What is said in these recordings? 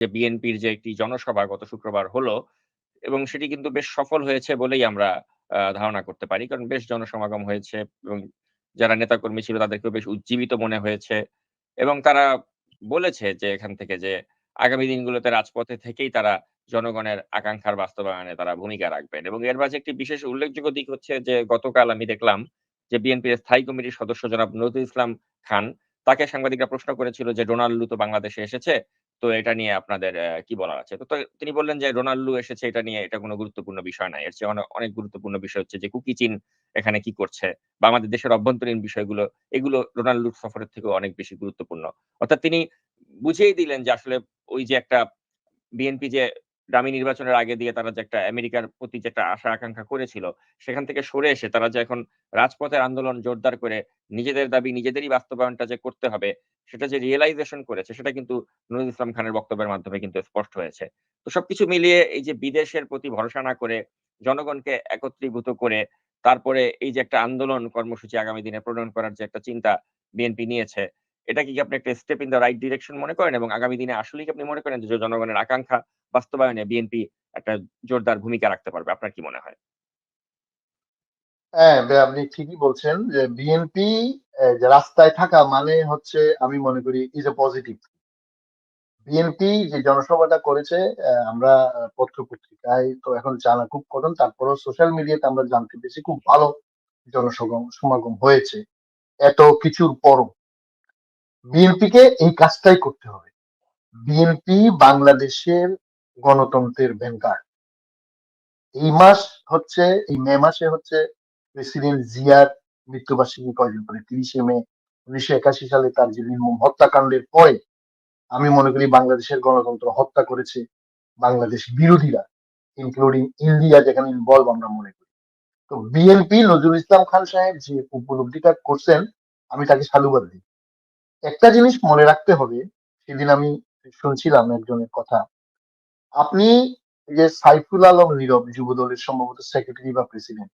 যে বিএনপির যে একটি জনসভা গত শুক্রবার হলো এবং সেটি কিন্তু বেশ সফল হয়েছে বলেই আমরা ধারণা করতে পারি। কারণ বেশ জনসমাগম হয়েছে এবং যারা নেতাকর্মী ছিল তাদেরকেও বেশ উজ্জীবিত মনে হয়েছে এবং তারা বলেছে যে এখান থেকে যে আগামী দিনগুলোতে রাজপথে থেকেই তারা জনগণের আকাঙ্ক্ষার বাস্তবায়নে তারা ভূমিকা রাখবেন এবং এর মাঝে একটি বিশেষ উল্লেখযোগ্য দিক হচ্ছে যে গতকাল আমি দেখলাম যে বিএনপির স্থায়ী কমিটির সদস্য জনাব নজরুল ইসলাম খান, তাকে সাংবাদিকরা প্রশ্ন করেছিল যে ডোনাল্ড তো বাংলাদেশে এসেছে। তো এটা নিয়ে আপনাদের কি বলার আছে? তো তিনি বললেন যে রোনাল্ডো এসেছে, এটা নিয়ে এটা কোনো গুরুত্বপূর্ণ বিষয় না। এর চেয়ে অনেক গুরুত্বপূর্ণ বিষয় হচ্ছে যে কুকি চীন এখানে কি করছে বা আমাদের দেশের অভ্যন্তরীণ বিষয়গুলো, এগুলো রোনাল্ডোর সফরের থেকে অনেক বেশি গুরুত্বপূর্ণ। অর্থাৎ তিনি বুঝিয়েই দিলেন যে আসলে ওই যে একটা বিএনপি যে ডামি নির্বাচনের আগে দিয়ে তারা যে একটা আমেরিকার প্রতি যে একটা আশা আকাঙ্ক্ষা করেছিল, সেখান থেকে সরে এসে তারা যে এখন রাজপথের আন্দোলন জোরদার করে নিজেদের দাবি নিজেদেরই বাস্তবায়নটা যে করতে হবে, সেটা যে রিয়েলাইজেশন করেছে সেটা কিন্তু নজরুল ইসলাম খানের বক্তব্যের মাধ্যমে কিন্তু স্পষ্ট হয়েছে। তো সবকিছু মিলিয়ে এই যে বিদেশের প্রতি ভরসা না করে জনগণকে একত্রীভূত করে তারপরে এই যে একটা আন্দোলন কর্মসূচি আগামী দিনে প্রণয়ন করার যে একটা চিন্তা বিএনপি নিয়েছে, এটা কি আপনি একটা step in the right direction মনে করেন? এবং আগামী দিনে আসলেই কি আপনি মনে করেন যে জনগণের আকাঙ্ক্ষা বাস্তবায়নে বিএনপি একটা জোরদার ভূমিকা রাখতে পারবে? আপনার কি মনে হয়? হ্যাঁ, আপনি ঠিকই বলছেন যে বিএনপি রাস্তায় থাকা মানে হচ্ছে আমি মনে করি ইজ এ পজিটিভ। বিএনপি যে জনসভাটা করেছে আমরা আ পত্র-পত্রিকায় তো এখন জানা খুব কঠিন। তারপরেও সোশ্যাল মিডিয়াতে আমরা জানতে পেরেছি খুব ভালো জনসগম সমাগম হয়েছে। এত কিছুর পরও। বিএনপিকে এই কাজটাই করতে হবে। বিএনপি বাংলাদেশের গণতন্ত্রের ভ্যানগার্ড। এই মাস হচ্ছে, এই মে মাসে হচ্ছে প্রেসিডেন্ট জিয়ার মৃত্যুবার্ষিকী কয়দিন পরে ৩০শে মে ১৯৮১ সালে তার যে নির্মম হত্যাকাণ্ডের পরে আমি মনে করি বাংলাদেশের গণতন্ত্র হত্যা করেছে বাংলাদেশ বিরোধীরা ইনক্লুডিং ইন্ডিয়া যেখানে ইনভলভ আমরা মনে করি। তো বিএনপি নজরুল ইসলাম খান সাহেব যে উপলব্ধিটা করছেন, আমি তাকে সাধুবাদ দিই। একটা জিনিস মনে রাখতে হবে সেদিন আমি শুনছিলাম একজনের কথা। আপনি যে সাইফুল আলম নীরব যুব দলের সম্ভবত সেক্রেটারি বা প্রেসিডেন্ট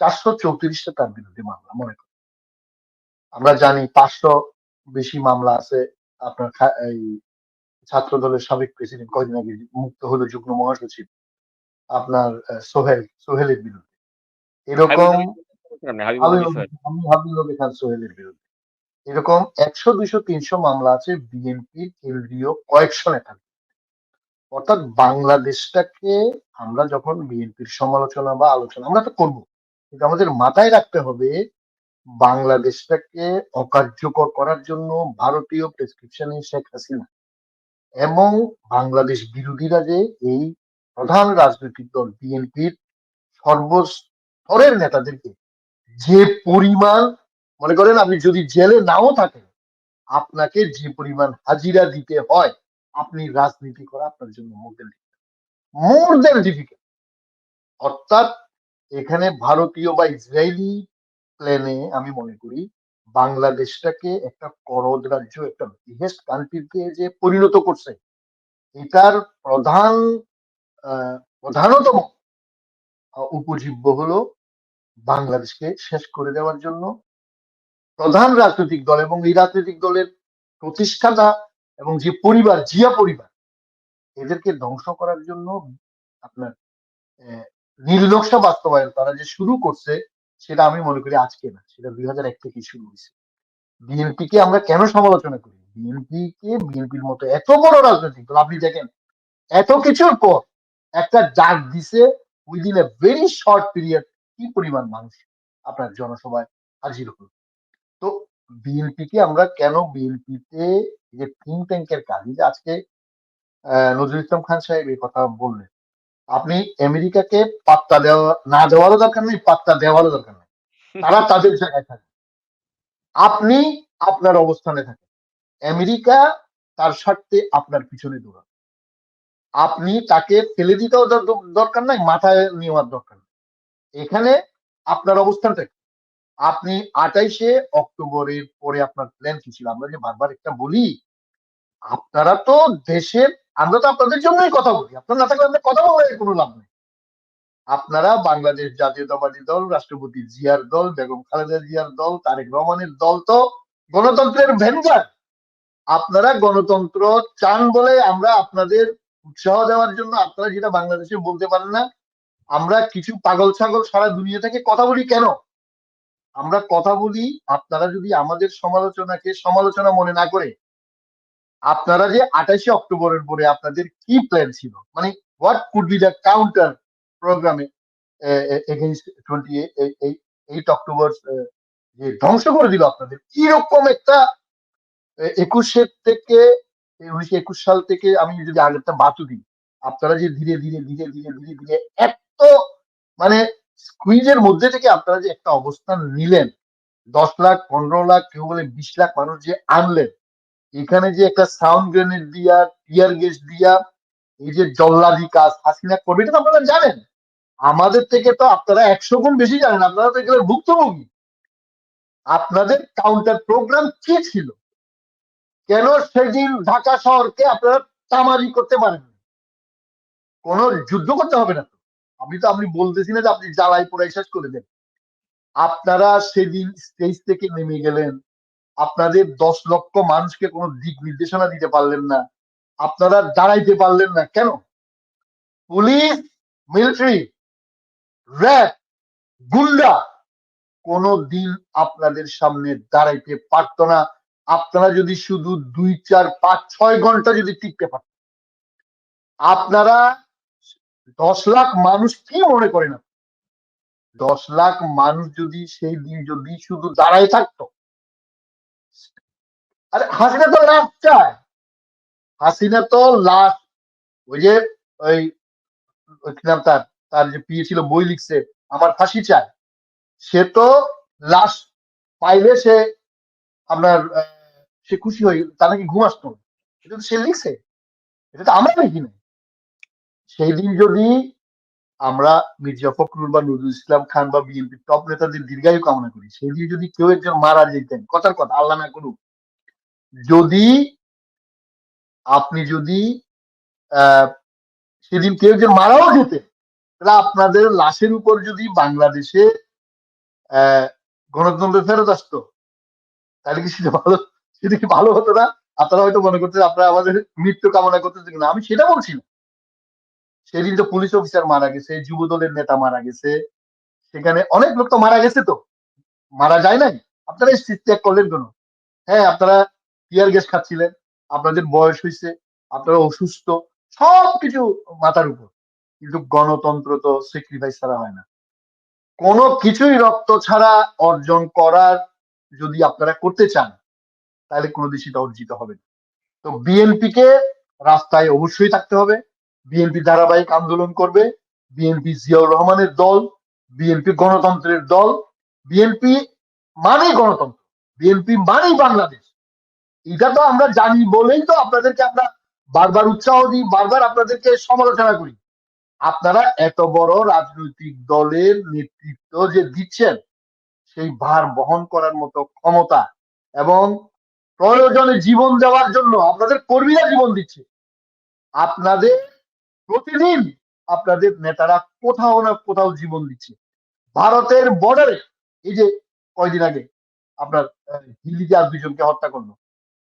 চারশো চৌত্রিশটা তার বিরুদ্ধে মামলা মনে করেন। আমরা জানি ৫০০ বেশি মামলা আছে আপনার এই ছাত্র দলের সাবেক প্রেসিডেন্ট কয়দিন আগে মুক্ত হলো যুগ্ম মহাসচিব। আপনার সোহেল, সোহেলের বিরুদ্ধে। এরকম হাবিবুল নবী খান সোহেলের বিরুদ্ধে। এরকম ১০০, ২০০, ৩০০ মামলা আছে বিএনপির কেন্দ্রীয় কয়েকশো নেতার অর্থাৎ বাংলাদেশটাকে আমরা যখন বিএনপির সমালোচনা বা আলোচনা আমরা তো করব। কিন্তু আমাদের মাথায় রাখতে হবে বাংলাদেশটাকে অকার্যকর করার জন্য ভারতীয় প্রেসক্রিপশনে শেখ হাসিনা এবং বাংলাদেশ বিরোধীরা যে এই প্রধান রাজনৈতিক দল বিএনপির সর্বস্তরের নেতাদেরকে যে পরিমাণ মনে করেন আপনি যদি জেলে নাও থাকেন, আপনাকে যে পরিমাণ হাজিরা দিতে হয়, আপনি রাজনীতি করা আপনার জন্য মোর দেন মোর দেন ডিফিকাল্ট অর্থাৎ এখানে ভারতীয় বা ইসরায়েলি প্লেনে আমি মনে করি, বাংলাদেশটাকে একটা করদ রাজ্য, একটা বিহেস্ট কান্ট্রিতে যে পরিণত করছে, এটার প্রধান প্রধানতম উপজীব্য হলো বাংলাদেশকে শেষ করে দেওয়ার জন্য প্রধান রাজনৈতিক দল এবং এই রাজনৈতিক দলের প্রতিষ্ঠাতা এবং যে পরিবার, জিয়া পরিবার, এদেরকে ধ্বংস করার জন্য আপনার নীলনকশা বাস্তবায়ন তারা যে শুরু করছে, সেটা আমি মনে করি আজকে না, সেটা দুই হাজার এক থেকে শুরু হয়েছে। বিএনপি কে আমরা কেন সমালোচনা করি? বিএনপি কে বিএনপির মতো এত বড় রাজনৈতিক দল, আপনি দেখেন, এত কিছুর পর একটা ডাক দিছে within a very short period কি পরিমাণ মানুষ আপনার জনসভায় হাজির হল? তো বিএনপি কে আমরা কেন বিএনপিতে যে থিঙ্ক ট্যাঙ্কের কাজ যে আজকে নজরুল ইসলাম খান সাহেব এই কথা বললেন আপনি আমেরিকাকে পাত্তা দেওয়া না দেওয়ারও দরকার নেই পাত্তা দেওয়ারও দরকার নেই। তারা তাদের জায়গায় থাকে। আপনি আপনার অবস্থানে থাকেন। আমেরিকা তার স্বার্থে আপনার পিছনে দৌড়ান আপনি তাকে ফেলে দিতেও দরকার নাই মাথায় নেওয়ার দরকার নেই। এখানে আপনার অবস্থানটা আপনি আটাইশে অক্টোবরের পরে আপনার প্ল্যান কি ছিল? আমরা যে বারবার একটা বলি, আপনারা তো দেশের, আমরা তো আপনাদের জন্যই কথা বলি। আপনার না থাকলে আপনার কথা বলার কোনো লাভ নেই। আপনারা বাংলাদেশ জাতীয়তাবাদী দল, রাষ্ট্রপতি জিয়ার দল, বেগম খালেদা জিয়ার দল, তারেক রহমানের দল তো গণতন্ত্রের ভেঞ্জার আপনারা গণতন্ত্র চান বলে আমরা আপনাদের উৎসাহ দেওয়ার জন্য আপনারা যেটা বাংলাদেশে বলতে পারেন না, আমরা কিছু পাগল ছাগল সারা দুনিয়া থেকে কথা বলি কেন? আমরা কথা বলি, আপনারা যদি আমাদের সমালোচনাকে সমালোচনা মনে না করে, আপনারা যে আঠাশে অক্টোবরের পরে আপনাদের কি প্ল্যান ছিল? মানে what could be the counter প্রোগ্রামে টোয়েন্টি এইট অক্টোবর যে ধ্বংস করে দিল আপনাদের? কীরকম একটা একুশের থেকে উনিশশো একুশ সাল থেকে আমি যদি আগেরটা বাতু দিই, আপনারা যে ধীরে ধীরে ধীরে ধীরে ধীরে ধীরে এত মানে স্কুইজের মধ্যে থেকে আপনারা যে একটা অবস্থান নিলেন, দশ লাখ, পনেরো লাখ, কেউ বলে বিশ লাখ মানুষ যে আনলেন, এখানে যে একটা সাউন্ড গ্রেনেড দিয়া টিয়ার গ্যাস দিয়া, এই যে জল্লাদি কাজ, হাসিনা করবে, এটা তো আপনারা জানেন। আমাদের থেকে তো আপনারা একশো গুণ বেশি জানেন, আপনারা তো এগুলোর ভুক্তভোগী। আপনাদের কাউন্টার প্রোগ্রাম কি ছিল? কেন সেদিন ঢাকা শহরকে আপনারা তামারি করতে পারেন কোন যুদ্ধ করতে হবে না। আমি তো আপনি বলতেছি না যে আপনি জ্বালাই পোড়াই শেষ করে দেন। আপনারা সেদিন স্টেজ থেকে নেমে গেলেন। আপনাদের দশ লক্ষ মানুষকে কোনো দিক নির্দেশনা দিতে পারলেন না। আপনারা দাঁড়াইতে পারলেন না। কেন? পুলিশ মিলিটারি র্যাব গুন্ডা কোনো দিন আপনাদের সামনে দাঁড়াইতে পারত না। আপনারা যদি শুধু দুই, চার, পাঁচ, ছয় ঘণ্টা যদি টিকতে পারতেন। আপনারা দশ লাখ মানুষ কি মনে করেন আপনি? দশ লাখ মানুষ যদি সেই দিন যদি শুধু দাঁড়ায় থাকতো। আরে হাসিনা তো লাশ চায়। হাসিনা তো লাশ, ওই যে, ওই নাম তার তার যে পিয়ে ছিল বই লিখছে, আমার ফাঁসি চায়। সে তো লাশ পাইলে সে আপনার সে খুশি হয়ে, তার নাকি ঘুম আসতো না। তো সে লিখছে। এটা তো আমরা লিখি নাই। সেই দিন যদি আমরা মির্জা ফখরুল বা নজরুল ইসলাম খান বা বিএনপির টপ নেতাদের দীর্ঘায়ু কামনা করি সেই দিন যদি কেউ একজন মারা যেতেন, কথার কথা, আল্লাহ না করুক, যদি আপনি যদি সেদিন কেউ একজন মারাও যেতেন, তাহলে আপনাদের লাশের উপর যদি বাংলাদেশে গণতন্ত্র ফেরত আসতো, তাহলে কি সেটা ভালো, সেটা কি ভালো হতো না? আপনারা হয়তো মনে করতেন আপনারা আমাদের মৃত্যু কামনা করতেছেন না আমি সেটা বলছি না। সেদিন তো পুলিশ অফিসার মারা গেছে যুব দলের নেতা মারা গেছে। সেখানে অনেক লোক তো মারা গেছে তো। মারা যায় নাই? আপনারা এই ত্যাগ করলেন কেন? হ্যাঁ আপনারা টিয়ার গ্যাস খাচ্ছিলেন, আপনাদের বয়স হয়েছে আপনারা অসুস্থ, সবকিছু মাথার উপর। কিন্তু গণতন্ত্র তো স্যাক্রিফাইস ছাড়া হয় না। কোনো কিছুই রক্ত ছাড়া অর্জন করার যদি আপনারা করতে চান, তাহলে কোনোদিন সেটা অর্জিত হবে না। তো বিএনপিকে রাস্তায় অবশ্যই থাকতে হবে। বিএনপি ধারাবাহিক আন্দোলন করবে, বিএনপি জিয়াউর রহমানের দল, বিএনপি গণতন্ত্রের দল, বিএনপি মানেই গণতন্ত্র, বিএনপি মানেই বাংলাদেশ। এটা তো আমরা জানি বলেই তো আপনাদেরকে আমরা বারবার উৎসাহ দিই, বারবার আপনাদেরকে সমালোচনা করি। আপনারা এত বড় রাজনৈতিক দলের নেতৃত্ব যে দিচ্ছেন, সেই ভার বহন করার মতো ক্ষমতা এবং প্রয়োজনে জীবন দেওয়ার জন্য আপনাদের কর্মীরা জীবন দিচ্ছে। আপনাদের প্রতিদিন আপনাদের নেতারা কোথাও না কোথাও জীবন দিচ্ছে। ভারতের বর্ডারে এই যে কয়দিন আগে আপনার হিলিতে আর দুজনকে হত্যা করল।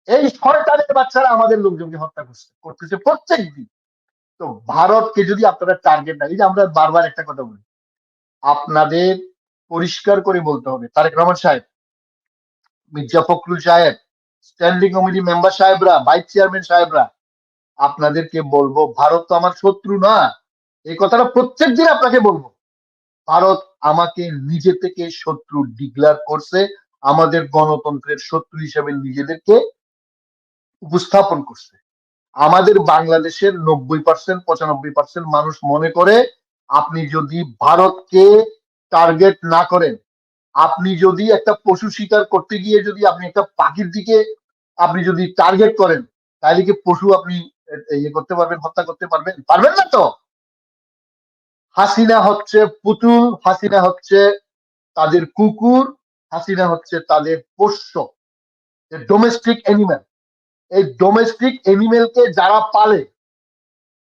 এই সরকারের বাচ্চারা আমাদের লোকজনকে হত্যা করছে, করতেছে প্রত্যেক দিন। তো ভারতকে যদি আপনারা টার্গেট না, এই যে আমরা বারবার একটা কথা বলি, আপনাদের পরিষ্কার করে বলতে হবে, তারেক রহমান সাহেব, মির্জা ফখরুল সাহেব স্ট্যান্ডিং কমিটি মেম্বার সাহেবরা ভাইস চেয়ারম্যান সাহেবরা আপনাদেরকে বলব, ভারত তো আমার শত্রু না। এই কথাটা প্রত্যেক দিন আপনাকে বলব। ভারত আমাকে নিজে থেকে শত্রু ডিক্লেয়ার করছে, আমাদের গণতন্ত্রের শত্রু হিসেবে নিজেদেরকে উপস্থাপন করছে। আমাদের বাংলাদেশের নব্বই পার্সেন্ট পঁচানব্বই পার্সেন্ট মানুষ মনে করে, আপনি যদি ভারতকে টার্গেট না করেন, আপনি যদি একটা পশু শিকার করতে গিয়ে যদি আপনি একটা পাখির দিকে আপনি যদি টার্গেট করেন, তাহলে কি পশু আপনি ইয়ে করতে পারবেন, হত্যা করতে পারবেন। পারবেন না তো? হাসিনা হচ্ছে পুতুল, হাসিনা হচ্ছে তাদের কুকুর, হাসিনা হচ্ছে তাদের পোষ্য। ডোমেস্টিক অ্যানিম্যাল এই ডোমেস্টিক এনিমেলকে যারা পালে,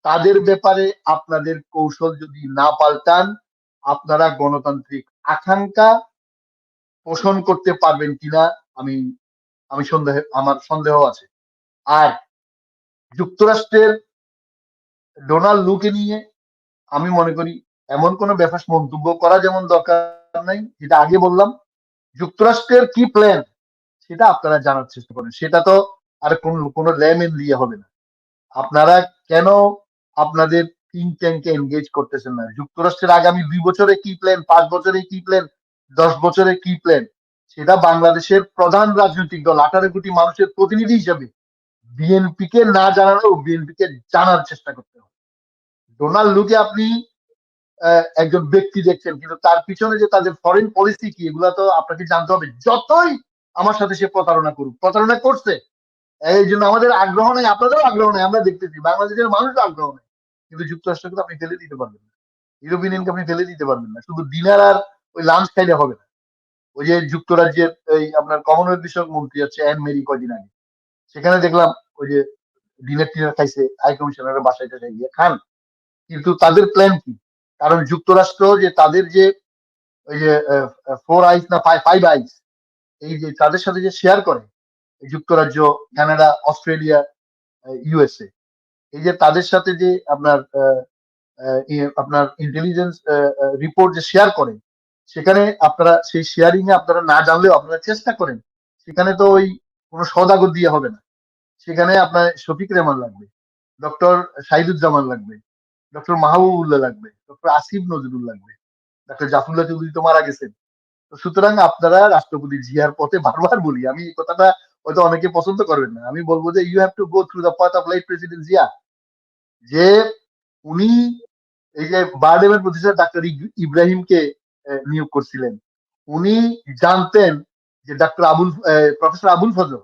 তাদের ব্যাপারে আপনাদের কৌশল যদি না পাল্টান, আপনারা গণতান্ত্রিক আকাঙ্ক্ষা পোষণ করতে পারবেন কিনা, আমি আমি সন্দেহ, আমার সন্দেহ আছে। আর যুক্তরাষ্ট্রের ডোনাল্ড লুকে নিয়ে আমি মনে করি এমন কোনো ব্যাপার মন্তব্য করা যেমন দরকার নাই, যেটা আগে বললাম। যুক্তরাষ্ট্রের কি প্ল্যান সেটা আপনারা জানার চেষ্টা করেন। সেটা তো আর কোন, কোনো ল্যামেন দিয়ে হবে না। আপনারা কেন আপনাদের থিঙ্ক ট্যাঙ্কে এনগেজ করতেছেন না? যুক্তরাষ্ট্রের আগামী দুই বছরে কি প্ল্যান পাঁচ বছরে কি প্ল্যান দশ বছরে কি প্ল্যান সেটা বাংলাদেশের প্রধান রাজনৈতিক দল, আঠারো কোটি মানুষের প্রতিনিধি হিসেবে বিএনপি কে না জানালেও বিএনপি কে জানার চেষ্টা করতে হবে। ডোনাল্ড লুকে আপনি একজন ব্যক্তি দেখছেন, কিন্তু তার পিছনে যে তাদের ফরেন পলিসি কি, এগুলা তো আপনাকে জানতে হবে। যতই আমার সাথে সে প্রতারণা করুক, প্রতারণা করছে, এই জন্য আমাদের আগ্রহ নেই, আপনাদেরও আগ্রহ নেই, আমরা দেখতেছি, বাংলাদেশের মানুষের আগ্রহ নেই। কিন্তু যুক্তরাষ্ট্রকে তো আপনি ফেলে দিতে পারবেন না। ইউরোপিয়ান ইউনিয়নকে আপনি ফেলে দিতে পারবেন না। শুধু ডিনার আর ওই লাঞ্চ খাইলে হবে না। ওই যে যুক্তরাজ্যের এই আপনার কমনওয়েলথ বিষয়ক মন্ত্রী আছে অ্যান মেরি কয়দিন আগে। সেখানে দেখলাম ওই যে ডিনার টিনার খাইছে হাই কমিশনারের বাসায় টাসায় গিয়ে খান। কিন্তু তাদের প্ল্যান কি? কারণ যুক্তরাষ্ট্র যে তাদের যে ওই যে ফোর আইস না ফাইভ আইস এই যে তাদের সাথে যে শেয়ার করে যুক্তরাজ্য, কানাডা, অস্ট্রেলিয়া ইউএসএ এই যে তাদের সাথে যে আপনার আপনার ইন্টেলিজেন্স রিপোর্ট যে শেয়ার করে, সেখানে আপনারা সেই শেয়ারিং এ আপনারা না জানলেও আপনারা চেষ্টা করেন, সেখানে তো ওই কোনো সদাগর দিয়ে হবে না। সেখানে আপনার শফিক রেহমান লাগবে ডক্টর শাহিদুজ্জামান লাগবে ডক্টর মাহবুবুল্লাহ লাগবে ডক্টর আসিফ নজরুল লাগবে ডক্টর জাফরুল্লাহ চৌধুরী তো মারা গেছেন। তো সুতরাং আপনারা রাষ্ট্রপতি জিয়ার পথে বারবার বলি, আমি এই কথাটা হয়তো অনেকে পছন্দ করবেন না। আমি বলব যে you have to go through the path of life president Zia যে উনি এই যে বারডেমের প্রতিষ্ঠাতা ডাক্তার ইব্রাহিমকে নিয়োগ করছিলেন। উনি জানতেন যে ডাক্তার আবুল প্রফেসর আবুল ফজল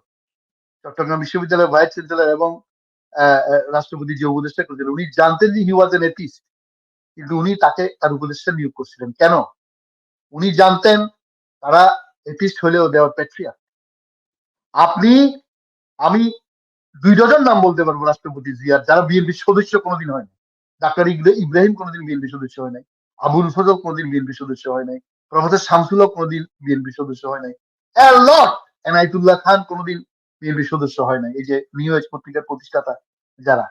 চট্টগ্রাম বিশ্ববিদ্যালয়ের ভাইস চ্যান্সেলর এবং রাষ্ট্রপতি যে উপদেষ্টা করেছিলেন, উনি জানতেন যে হি ওয়াজ এন এথিস্ট কিন্তু উনি তাকে, তার উপদেষ্টা নিয়োগ করছিলেন। কেন? উনি জানতেন তারা এথিস্ট হলেও দেওয়ার প্যাট্রিয়া আপনি, আমি দুই ডজন নাম বলতে পারব রাষ্ট্রপতি জিয়ার, যারা বিএনপির সদস্য কোনোদিন হয়নি ডাক্তার ইব্রা- ইব্রাহিম কোনোদিন বিএনপি সদস্য হয় নাই। আবুল ফজল কোনোদিন বিএনপি সদস্য হয় নাই। প্রফেসর শামসুল হক কোনোদিন বিএনপি সদস্য হয় নাই। লট এনায়তুল্লাহ খান কোনোদিন বিএনপি সদস্য হয় না এই যে নিউ এজ পত্রিকার প্রতিষ্ঠাতা যারা,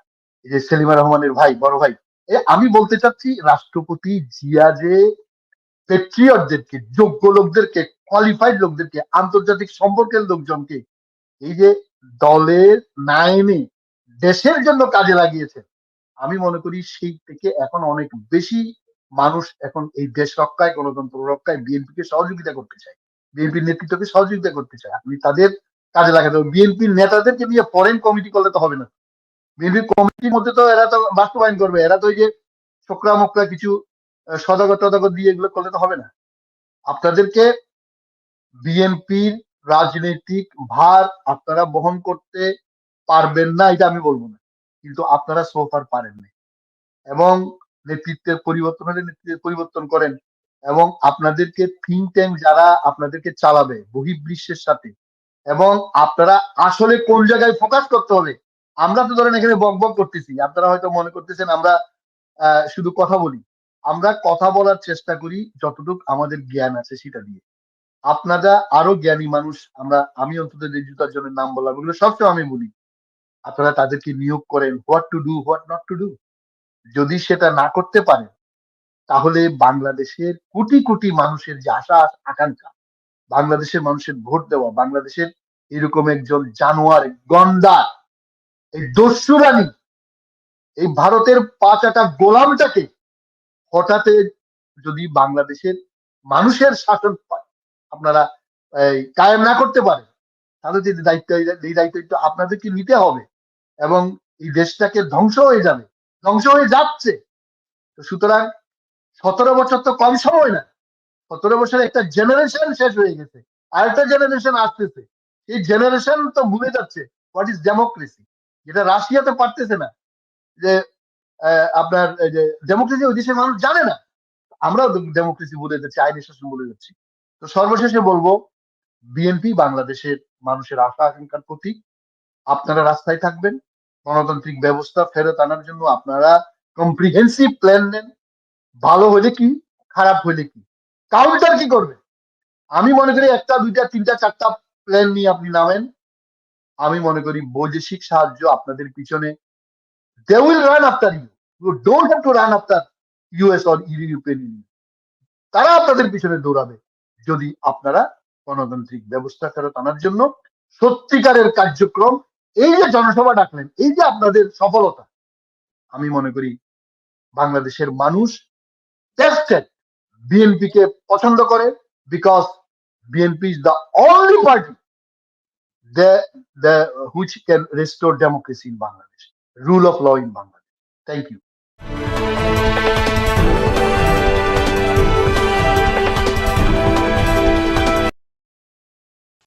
এই যে সেলিমা রহমানের ভাই, বড় ভাই আমি বলতে চাচ্ছি, রাষ্ট্রপতি জিয়া যে পেট্রিয়টদেরকে যোগ্য লোকদেরকে কোয়ালিফাইড লোকদেরকে, আন্তর্জাতিক সম্পর্কের লোকজনকে, এই যে দলের নাইনে দেশের জন্য কাজে লাগিয়েছে, আমি মনে করি সেই থেকে এখন অনেক বেশি মানুষ এখন এই দেশ রক্ষায়, গণতন্ত্র রক্ষায় বিএনপিকে সহযোগিতা করতে চায়। বিএনপির নেতৃত্বকে সহযোগিতা করতে চায়। আপনি তাদের কাজে লাগাতে হবে বিএনপির নেতাদেরকে নিয়ে ফরেন কমিটি করলে তো হবে না। বিএনপির কমিটির মধ্যে তো এরা তো বাস্তবায়ন করবে। এরা তো ওই যে ছোকরা মোকরা কিছু আহ, সদাগর টদাগর দিয়ে এগুলো করলে তো হবে না। আপনাদেরকে বিএনপির রাজনৈতিক ভার আপনারা বহন করতে পারবেন না এটা আমি বলব না। কিন্তু আপনারা সোফার পারেন না এবং নেতৃত্বের পরিবর্তন হলে নেতৃত্বের পরিবর্তন করেন। এবং আপনাদেরকে থিঙ্ক ট্যাঙ্ক যারা আপনাদেরকে চালাবে বহির্বিশ্বের সাথে এবং আপনারা আসলে কোন জায়গায় ফোকাস করতে হবে? আমরা তো ধরেন এখানে বক বক করতেছি। আপনারা হয়তো মনে করতেছেন আমরা শুধু কথা বলি। আমরা কথা বলার চেষ্টা করি যতটুকু আমাদের জ্ঞান আছে সেটা দিয়ে। আপনারা আরও জ্ঞানী মানুষ, আমরা, আমি অন্তত ডিজিটাল জন্য নাম বললাম এগুলো সবসময় আমি বলি, আপনারা তাদেরকে নিয়োগ করেন। What to do what not to do যদি সেটা না করতে পারেন, তাহলে বাংলাদেশের কোটি কোটি মানুষের যে আশা, আকাঙ্ক্ষা বাংলাদেশের মানুষের ভোট দেওয়া, বাংলাদেশের এরকম একজন জানোয়ার গন্ডা এই দস্যুরানী এই ভারতের পাঁচাটা গোলামটাকে হঠাৎ যদি বাংলাদেশের মানুষের শাসন আপনারা কায়েম না করতে পারেন তাহলে যে দায়িত্ব, এই দায়িত্ব একটু আপনাদেরকে নিতে হবে এবং এই দেশটাকে ধ্বংস হয়ে যাবে, ধ্বংস হয়ে যাচ্ছে। সুতরাং সতেরো বছর তো কম সময় না সতেরো বছর একটা জেনারেশন শেষ হয়ে গেছে, আরেকটা জেনারেশন আসতেছে। এই জেনারেশন তো ভুলে যাচ্ছে হোয়াট ইজ ডেমোক্রেসি যেটা রাশিয়াতে পারতেছে না, যে আপনার যে ডেমোক্রেসি ওই দেশের মানুষ জানে না। আমরাও ডেমোক্রেসি বলে যাচ্ছি আইনি শাসন বলে যাচ্ছি। তো সর্বশেষে বলব বিএনপি বাংলাদেশের মানুষের আশা আকাঙ্ক্ষার প্রতীক। আপনারা রাস্তায় থাকবেন, গণতান্ত্রিক ব্যবস্থা ফেরত আনার জন্য আপনারা কম্প্রিহেন্সিভ প্ল্যান নেন। ভালো হলে কি, খারাপ হলে কি? কাউন্টার কি করবে? আমি মনে করি একটা, দুইটা, তিনটা, চারটা প্ল্যান নিয়ে আপনি নামেন। আমি মনে করি বৈদেশিক সাহায্য আপনাদের পিছনে। They will run after you you don't have to run after US or European union তারা আপনাদের পিছনে দৌড়াবে। যদি আপনারা গণতান্ত্রিক ব্যবস্থা ফেরত আনার জন্য সত্যিকারের কার্যক্রম, এই যে জনসভা ডাকলেন, এই যে আপনাদের সফলতা, আমি মনে করি বাংলাদেশের মানুষ টেস্টেড বিএনপি কে পছন্দ করে because BNP is the only party which can restore democracy in Bangladesh, rule of law in Bangladesh. Thank you.